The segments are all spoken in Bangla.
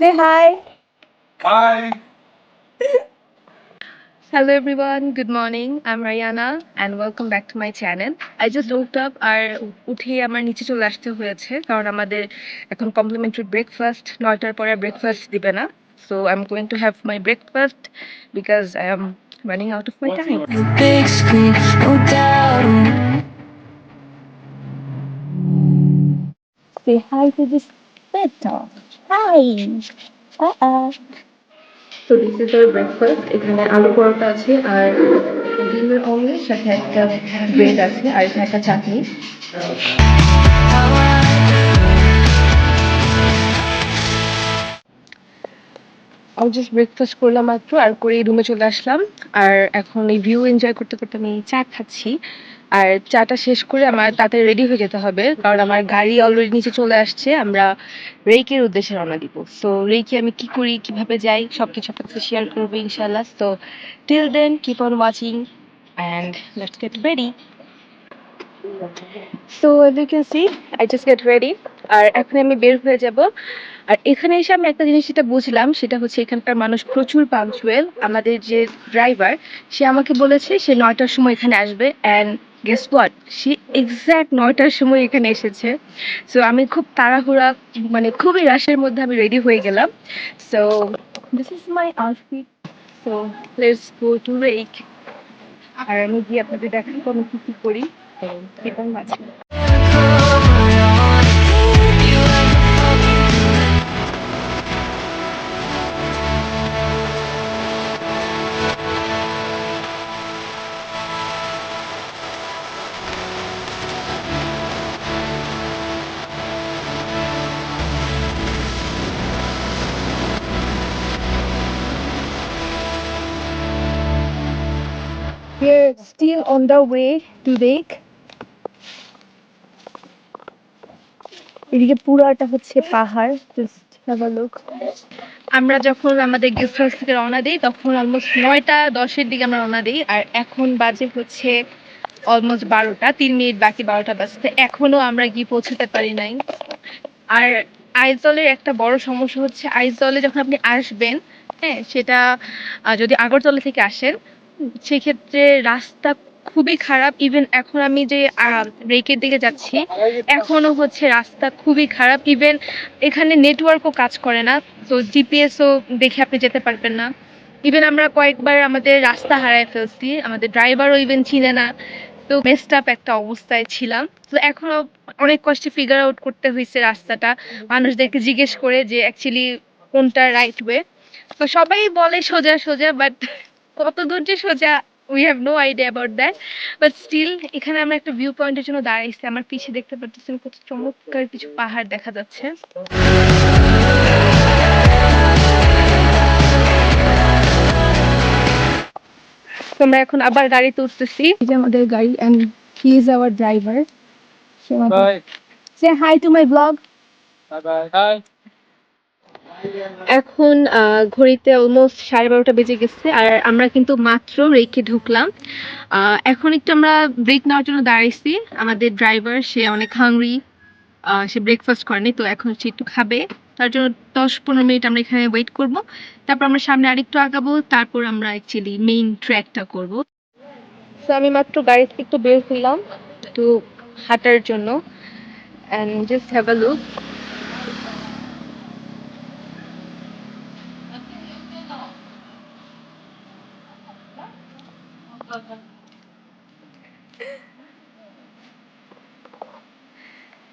Say hi. Hi. Hello everyone, good morning. I'm Rayana and welcome back to my channel. I just woke up আর উঠে আমার নিচে চলে আসতে হয়েছে কারণ আমাদের এখন কমপ্লিমেন্টারি ব্রেকফাস্ট নয়টার পরে ব্রেকফাস্ট দিবে না so I am going to have my breakfast because I am running out of my time big screen, no doubt. Say hi to this better. Hi. Uh-uh. তো দিস ইজ আওয়ার ব্রেকফাস্ট এখানে আলু পরোটা আছে আর ডিমের অমলেট সাথে একটা ব্রেড আছে আর এখানে একটা চাটনি আমি জাস্ট ব্রেকফাস্ট করলাম মাত্র আর করে রুমে চলে আসলাম আর এখন এই ভিউ এনজয় করতে করতে আমি চা খাচ্ছি আর চাটা শেষ করে আমার তাড়াতাড়ি রেডি হয়ে যেতে হবে, কারণ আমার গাড়ি অলরেডি নিচে চলে আসছে, আমরা রেইকের উদ্দেশ্যে রওনা দিব। সো রেইকে আমি কি করি, কীভাবে যাই সব কিছু আপনার সাথে শেয়ার করব ইনশাল্লাহ so till then keep on watching and let's get ready so as you can see I just get ready আর এখন আমি বের হয়ে যাব। আর এখানে এসে আমি একটা জিনিস যেটা বুঝলাম, সেটা হচ্ছে এখানকার মানুষ প্রচুর পাংচুয়াল আমাদের যে ড্রাইভার সে আমাকে বলেছে সে নয়টার সময় এখানে আসবে অ্যান্ড গেস হোয়াট সে এক্স্যাক্ট নয়টার সময় এখানে এসেছে। সো আমি খুব তাড়াহুড়া মানে খুবই রাশের মধ্যে আমি রেডি হয়ে গেলাম। So this is my outfit so let's go to rake আর আমি গিয়ে আপনাদের দেখাবো আমি কি কি করি। তো We're still on the way to lake. এদিকে পুরাটা হচ্ছে পাহাড়। জাস্ট হ্যাভ আ লুক আমরা যখন আমাদের গেস্ট হাউস থেকে রওনা দিই, তখন অলমোস্ট নয়টা, দশের দিকে আমরা রওনা দিই। আর এখন বাজে হচ্ছে অলমোস্ট বারোটা, তিন মিনিট বাকি বারোটা বাজতে। এখনও আমরা গিয়ে পৌঁছতে পারি নাই। আর আইজলের একটা বড় সমস্যা হচ্ছে, আইজলে যখন আপনি আসবেন হ্যাঁ সেটা যদি আগরতলা থেকে আসেন সেক্ষেত্রে রাস্তা খুবই খারাপ। ইভেন এখন আমি যে রেকের দিকে যাচ্ছি, এখনও হচ্ছে রাস্তা খুবই খারাপ। ইভেন এখানে নেটওয়ার্কও কাজ করে না। তো জিপিএসও দেখে আপনি যেতে পারবেন না। ইভেন আমরা কয়েকবার আমাদের রাস্তা হারায় ফেলছি। আমাদের ড্রাইভারও ইভেন চিনে না। তো মেস্ট আপ একটা অবস্থায় ছিলাম। তো এখনও অনেক কষ্টে ফিগার আউট করতে হয়েছে রাস্তাটা। মানুষদেরকে জিজ্ঞেস করে যে অ্যাকচুয়ালি কোনটা রাইট ওয়ে তো সবাই বলে সোজা সোজা বাট কত দূর যে সোজা we have no idea about that but still এখানে আমরা একটা ভিউ পয়েন্টের জন্য দাঁড়াইছি আমার পিছে দেখতে পাচ্ছেন কত চমৎকার কিছু পাহাড় দেখা যাচ্ছে আমরা এখন আবার গাড়িতে উঠতেছি এই যে আমাদের গাড়ি and he is our driver. Say hi to my vlog Bye bye. Hi. এখন ঘড়িতে অলমোস্ট সাড়ে বারোটা বেজে গেছে, আর আমরা কিন্তু মাত্র রেখে ঢুকলাম। এখন একটু আমরা ব্রেক নেওয়ার জন্য দাঁড়াইছি। আমাদের ড্রাইভার সে অনেক হাংরি সে ব্রেকফাস্ট করেনি তো এখন সে একটু খাবে। তার জন্য দশ পনেরো মিনিট আমরা এখানে ওয়েট করব। তারপর আমরা সামনে আরেকটু আগাবো, তারপর আমরা অ্যাকচুয়ালি মেইন ট্র্যাকটা করব। তো আমি মাত্র গাড়ি থেকে একটু বের হইলাম, একটু হাঁটার জন্য। And just have a look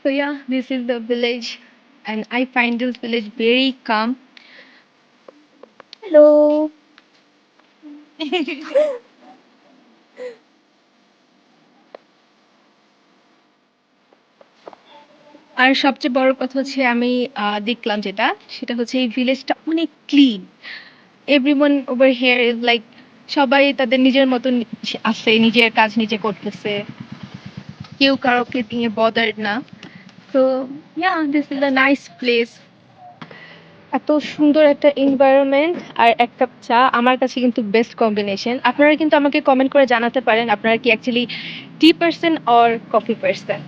So yeah, this is the village, and I find this village very calm. Hello. আর সবচেয়ে বড় কথা হচ্ছে আমি দেখলাম যেটা সেটা হচ্ছে এই ভিলেজটা অনেক clean everyone over here is like সবাই তাদের নিজের মতন আছে নিজের কাজ নিজে করতেছে কেউ কারোকে নিয়ে বদার না তো yeah this is a nice place এত সুন্দর একটা এনভায়রনমেন্ট আর এক কাপ চা, আমার কাছে কিন্তু বেস্ট কম্বিনেশন আপনারা কিন্তু আমাকে কমেন্ট করে জানাতে পারেন, আপনারা কি actually tea person or coffee person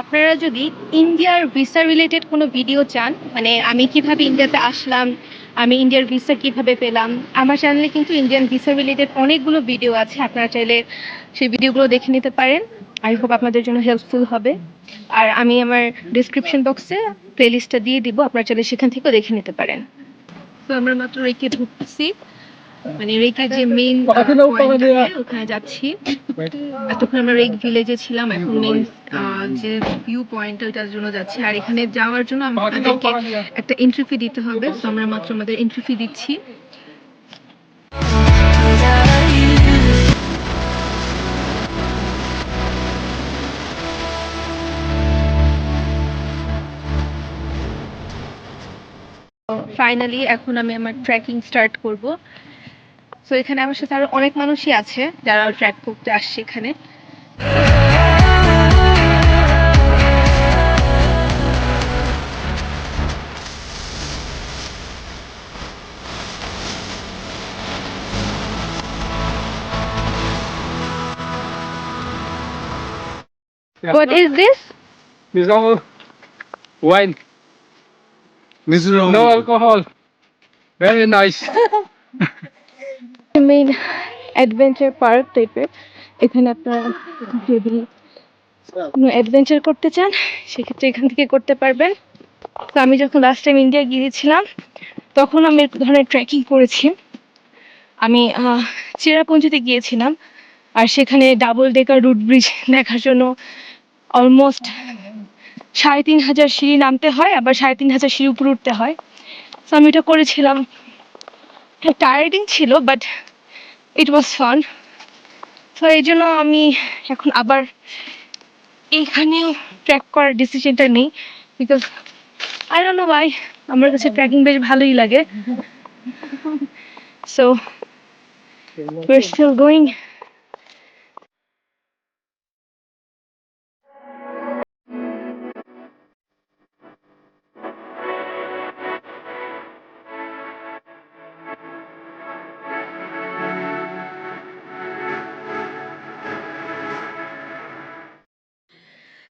আপনারা যদি ইন্ডিয়ার ভিসা রিলেটেড কোনো ভিডিও চান মানে আমি কীভাবে ইন্ডিয়াতে আসলাম আমি ইন্ডিয়ার ভিসা কীভাবে পেলাম? আমার চ্যানেলে কিন্তু ইন্ডিয়ান ভিসা রিলেটেড অনেকগুলো ভিডিও আছে, আপনারা চাইলে সেই ভিডিওগুলো দেখে নিতে পারেন। আই হোপ আপনাদের জন্য হেল্পফুল হবে। আর আমি আমার ডিসক্রিপশন বক্সে প্লেলিস্টটা দিয়ে দিব, আপনারা চাইলে সেখান থেকেও দেখে নিতে পারেন। তো আমরা মাত্র রেখে ঢুকছি মানে রেখে যে মেইন ওখানে যাচ্ছি। এতক্ষণ আমরা রেক ভিলেজে ছিলাম এখন মেইন যে ভিউ পয়েন্ট ওইটার জন্য যাচ্ছি। আর এখানে যাওয়ার জন্য আমাদেরকে একটা এন্ট্রি ফি দিতে হবে। তো আমরা মাত্র আমাদের এন্ট্রি ফি দিচ্ছি। ফাইনালি এখন আমি আমার ট্রেকিং স্টার্ট করব। সো এখানে আমার সাথে আরও অনেক মানুষই আছে যারা ট্র্যাক করতে আসছে এখানে What is this? Miserable wine. Miserable. No alcohol. Very nice. Main adventure park টাইপের এখানে আপনারা যদি কোনো অ্যাডভেঞ্চার করতে চান, সেক্ষেত্রে এখান থেকে করতে পারবেন। তো আমি যখন লাস্ট টাইম ইন্ডিয়া গিয়েছিলাম, তখন আমি এক ধরনের ট্রেকিং করেছি। আমি চেরাপুঞ্জিতে গিয়েছিলাম, আর সেখানে ডাবল ডেকার রুট ব্রিজ দেখার জন্য অলমোস্ট সাড়ে তিন হাজার সিঁড়ি নামতে হয়, আবার সাড়ে তিন হাজার সিঁড়ি উপরে উঠতে হয়। তো আমি এটা করেছিলাম। টায়ার্ডিং ছিল বাট ইট ওয়াজ ফান তো এই জন্য আমি এখন আবার এইখানেও ট্র্যাক করার ডিসিশনটা নেই বিকজ আই ডোন্ট নো ভাই আমার কাছে ট্রেকিং বেশ ভালোই লাগে। So we're still going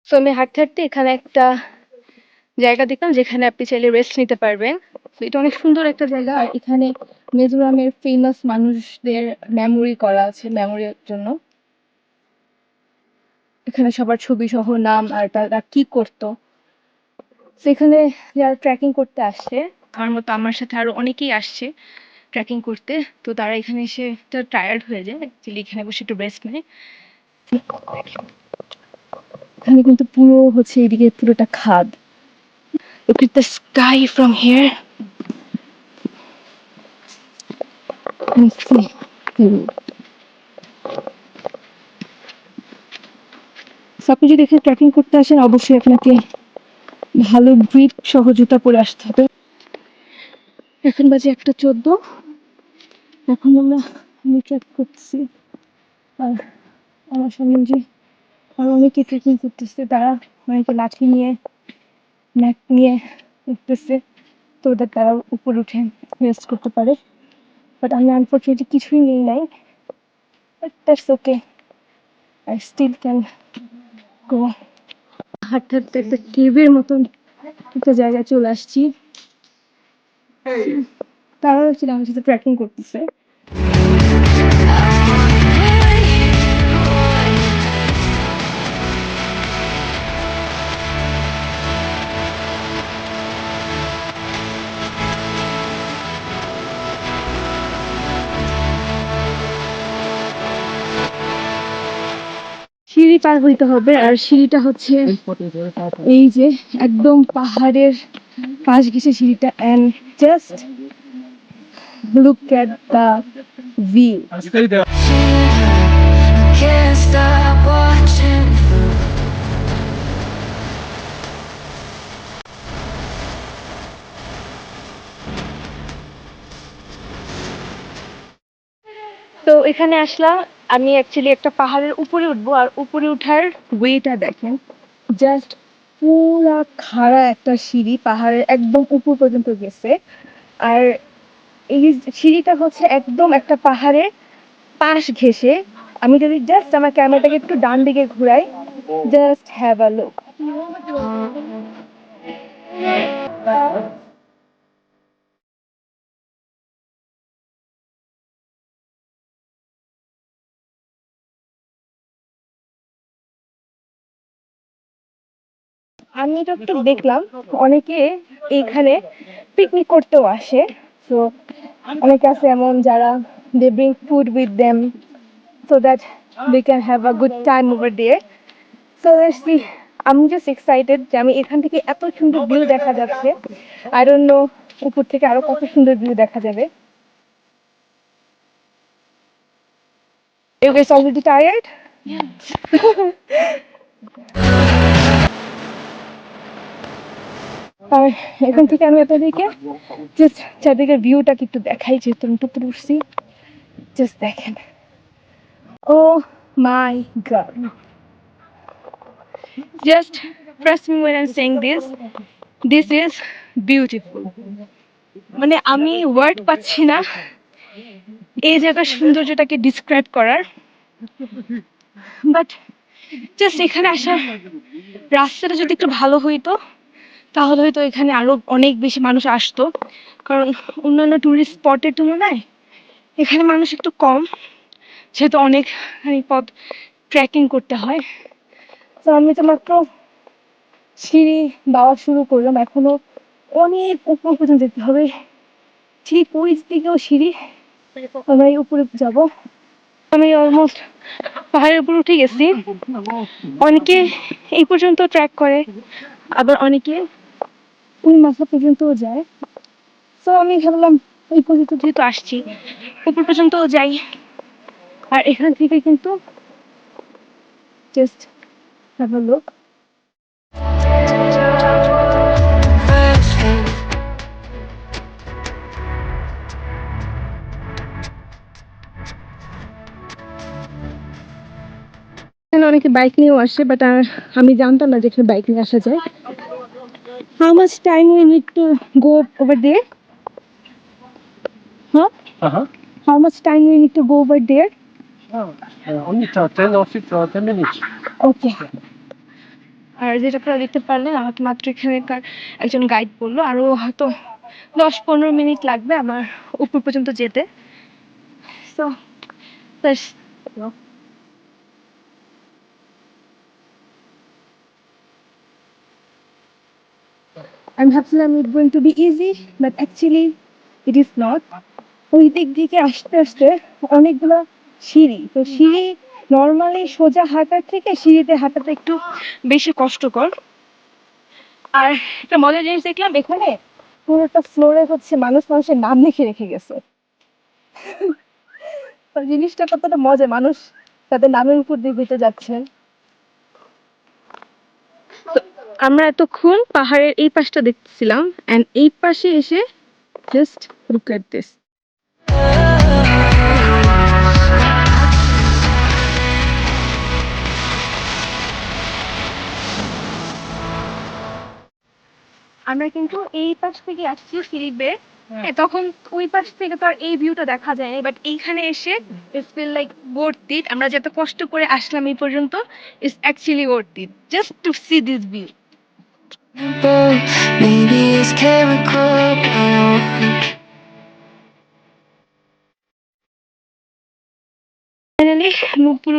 so আমি হাঁটতে হাঁটতে এখানে একটা জায়গা দেখলাম যেখানে আপনি চাইলে রেস্ট নিতে পারবেন। তো এটা অনেক সুন্দর একটা জায়গা। আর এখানে মিজোরামের ফেমাস মানুষদের মেমোরি করা আছে মেমোরির জন্য। এখানে সবার ছবি সহ নাম আর তারা কি করতো। সেখানে যারা ট্রেকিং করতে আসছে আমার মতো আমার সাথে আরও অনেকেই আসছে ট্রেকিং করতে। তো তারা এখানে এসে টায়ার্ড হয়ে যায়। অ্যাকচুয়ালি এখানে বসে একটু রেস্ট নেয়। এখানে কিন্তু পুরো হচ্ছে এদিকে পুরোটা খাদ। Look at the sky from here. And see. আপনি যদি এখানে ট্রেকিং করতে আসেন অবশ্যই আপনাকে ভালো গ্রিপ সহজতা পরে আসতে হবে। এখন বাজে একটা চোদ্দ। এখন আমরা আমি ট্রেক করছি। আর আমার সামনে যে আর অনেকে ট্রেকিং করতেছে তারা অনেকে লাঠি নিয়ে ম্যাট নিয়ে উঠতেছে তো ওদের তারা উপরে উঠে রেস্ট করতে পারে। বাট আমি আনফর্চুনেটলি কিছুই নেই নাই। But that's okay I still can go হাঁটতে হাঁটতে একটা কেভের মতন একটা জায়গায় চলে আসছি। তারাও ছিল আমার সাথে ট্রেকিং করতেছে। সিঁড়ি পার হইতে হবে আর সিঁড়িটা হচ্ছে এই যে একদম পাহাড়ের পাশ ঘেসে সিঁড়িটা and just look at the view. তো এখানে আসলাম। আমি অ্যাকচুয়ালি একটা পাহাড়ের উপরে উঠবো আর উপরে উঠার ওয়েটা দেখেন। জাস্ট পুরা খাড়া একটা সিঁড়ি পাহাড়ের একদম উপর পর্যন্ত গেছে। আর এই সিঁড়িটা হচ্ছে একদম একটা পাহাড়ের পাশ ঘেঁষে। আমি যদি জাস্ট আমার ক্যামেরাটাকে একটু ডান দিকে ঘুরাই জাস্ট হ্যাভ আ লুক আমি যতটুকু দেখলাম অনেকে এইখানে পিকনিক করতেও আসে। তো অনেকে আছে এমন যারা they bring food with them so that they can have a good time over there so see আমি জাস্ট এক্সাইটেড যে আমি এখান থেকে এত সুন্দর ভিউ দেখা যাচ্ছে। আই ডোন্ট নো উপর থেকে আরও কত সুন্দর ভিউ দেখা যাবে। You guys already tired? আর এখান থেকে আমি আপনাদেরকে জাস্ট চারদিকের ভিউটাকে একটু দেখাই, যেহেতু আমি টুকরে উঠছি জাস্ট দেখেন। ও my god just trust me when I'm saying this. This is beautiful মানে আমি ওয়ার্ড পাচ্ছি না। এই জায়গার সৌন্দর্যটাকে ডিসক্রাইব করার। বাট জাস্ট এখানে আসার রাস্তাটা যদি একটু ভালো হইতো তাহলে হয়তো এখানে আরও অনেক বেশি মানুষ আসতো। কারণ অন্যান্য টুরিস্ট স্পটের তুলনায় এখানে মানুষ একটু কম। যেহেতু অনেক পথ ট্রেকিং করতে হয়। তো আমি তো মাত্র সিঁড়ি বাওয়া শুরু করলাম। এখনও অনেক উপর পর্যন্ত যেতে হবে। ঠিক ওই দিকেও সিঁড়ি। এই উপরে যাব। আমি অলমোস্ট পাহাড়ের উপর উঠে গেছি। অনেকে এই পর্যন্ত ট্র্যাক করে। আবার অনেকে মাথা পর্যন্তও যায়। তো আমি ভাবলাম, ওই পর্যন্ত যেহেতু আসছি উপর পর্যন্তও যাই। আর এখান থেকে কিন্তু জাস্ট আ এখানে অনেকে বাইক নিয়েও আসে বাট আমি জানতাম না যে এখানে বাইক নিয়ে আসা যায়। How much time we need to go over there হ্যাঁ Uh-huh. How much time we need to go over there Uh, only uh, 10 or 6 or 10 minutes. Okay আর যেটা আপনারা দেখতে পারলেন আমাকে মাত্র এখানকার একজন গাইড বলল আরও হয়তো দশ পনেরো মিনিট লাগবে আমার উপর পর্যন্ত যেতে। তো আমি ভাবছিলাম it going to be easy but actually it is not ওই দিক থেকে আসতে আসতে অনেকগুলো সিঁড়ি, তো সিঁড়ি নর্মালি সোজা হাঁটার থেকে সিঁড়িতে হাঁটাটা একটু বেশি কষ্টকর। আর একটা মজার জিনিস দেখলাম, এখানে পুরোটা ফ্লোরে হচ্ছে মানুষ, মানুষের নাম লিখে রেখে গেছে। জিনিসটা কতটা মজা মানুষ তাদের নামের উপর দিয়ে হেঁটে যাচ্ছেন তো আমরা এতক্ষণ পাহাড়ের এই পাশটা দেখছিলাম এন্ড এই পাশে এসে জাস্ট লুক এট দিস আমরা কিন্তু এই পাশ থেকে আসছি সিঁড়ি বেয়ে হ্যাঁ, তখন ওই পাশ থেকে তো আর এই ভিউটা দেখা যায়নি বাট এইখানে এসে it's feel like worth it আমরা যত কষ্ট করে আসলাম এই পর্যন্ত it's actually worth it just to see this view Maybe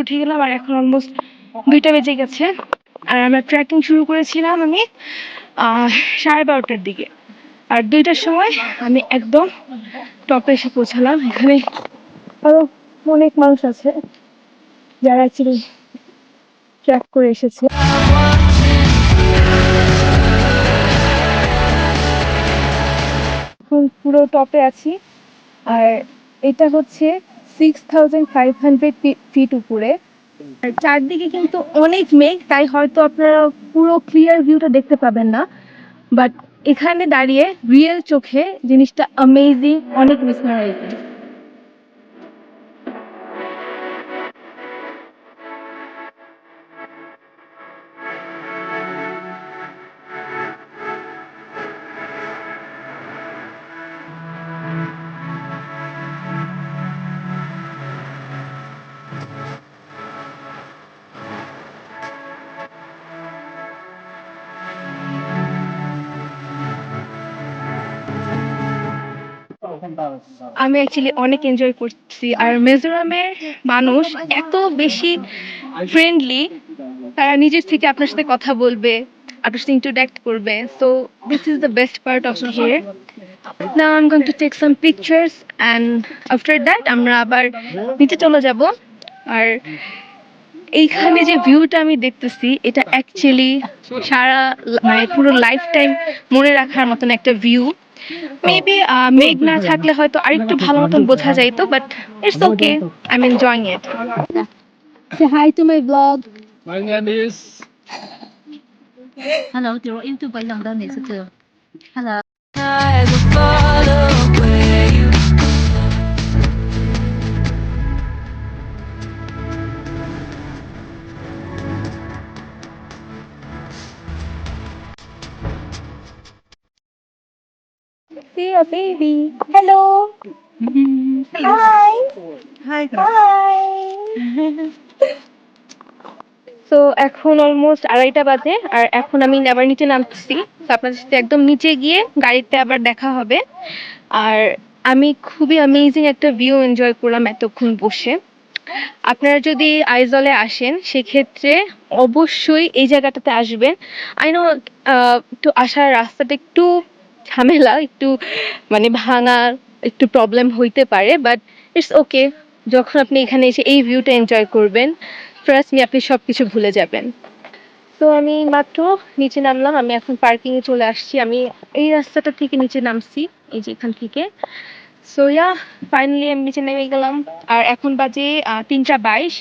উঠে গেলাম আর এখন অলমোস্ট দুইটা বেজে গেছে। আর আমরা ট্রেকিং শুরু করেছিলাম আমি সাড়ে বারোটার দিকে। আর দুইটার সময় আমি একদম টপে এসে পৌঁছালাম। এখানে আরও অনেক মানুষ আছে, যারা ট্র্যাক করে এসেছে। পুরো টপে আছি। আর এটা হচ্ছে six thousand five hundred feet উপরে। চারদিকে কিন্তু অনেক মেঘ, তাই হয়তো আপনারা পুরো ক্লিয়ার ভিউটা দেখতে পাবেন না। বাট এখানে দাঁড়িয়ে রিয়েল চোখে জিনিসটা অ্যামেজিং অনেক মিসমারাইজিং আমি অ্যাকচুয়ালি অনেক এনজয় করছি। আর মিজোরামের মানুষ এত বেশি ফ্রেন্ডলি তারা নিজের থেকে আপনার সাথে কথা বলবে, আপনার সাথে ইন্টারঅ্যাক্ট করবে। So this is the best part of here now I am going to take some pictures and after that আমরা আবার নিচে চলে যাব। আর এইখানে যে ভিউটা আমি দেখতেছি, এটা অ্যাকচুয়ালি সারা মানে পুরো লাইফ টাইম মনে রাখার মতন একটা ভিউ মেবি uh, মেঘ না থাকলে হয়তো আরেকটু ভালো মতন বোঝা যাইতো but it's okay I am enjoying it say hi to my vlog my name is hello YouTube bye London is hello Hi. Hi. তো এখন অলমোস্ট আড়াইটা বাজে আর এখন আমি আবার নিচে নামতেছি তো আপনাদের সাথে একদম নিচে গিয়ে গাড়িতে আবার দেখা হবে। আর আমি খুবই অ্যামেজিং একটা ভিউ এনজয় করলাম এতক্ষণ বসে। আপনারা যদি আইজলে আসেন সেক্ষেত্রে অবশ্যই এই জায়গাটাতে আসবেন। আই নো একটু আসার রাস্তাটা একটু ঝামেলা একটু মানে ভাঙা একটু প্রবলেম হইতে পারে বাট ইটস ওকে যখন আপনি এখানে এসে এই ভিউটা এনজয় করবেন ট্রাস্ট মি আপনি সব কিছু ভুলে যাবেন। তো আমি মাত্র নিচে নামলাম, আমি এখন পার্কিং এ চলে আসছি। আমি এই রাস্তাটা থেকে নিচে নামছি, এই যে এখান থেকে। সো ইয়া ফাইনালি আমি নিচে নেমে গেলাম। আর এখন বাজে তিনটা বাইশ।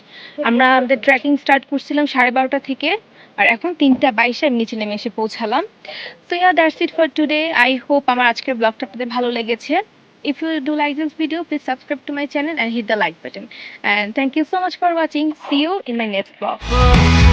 আমরা আমাদের ট্রেকিং স্টার্ট করছিলাম সাড়ে বারোটা থেকে। আর এখন তিনটা বাইশে আমি নিচে নেমে এসে পৌঁছালাম। So yeah that's it for today I hope আমার আজকের ব্লগটা আপনাদের ভালো লেগেছে। If you do like this video, please subscribe to my channel and hit the like button. And thank you so much for watching. See you in my next vlog.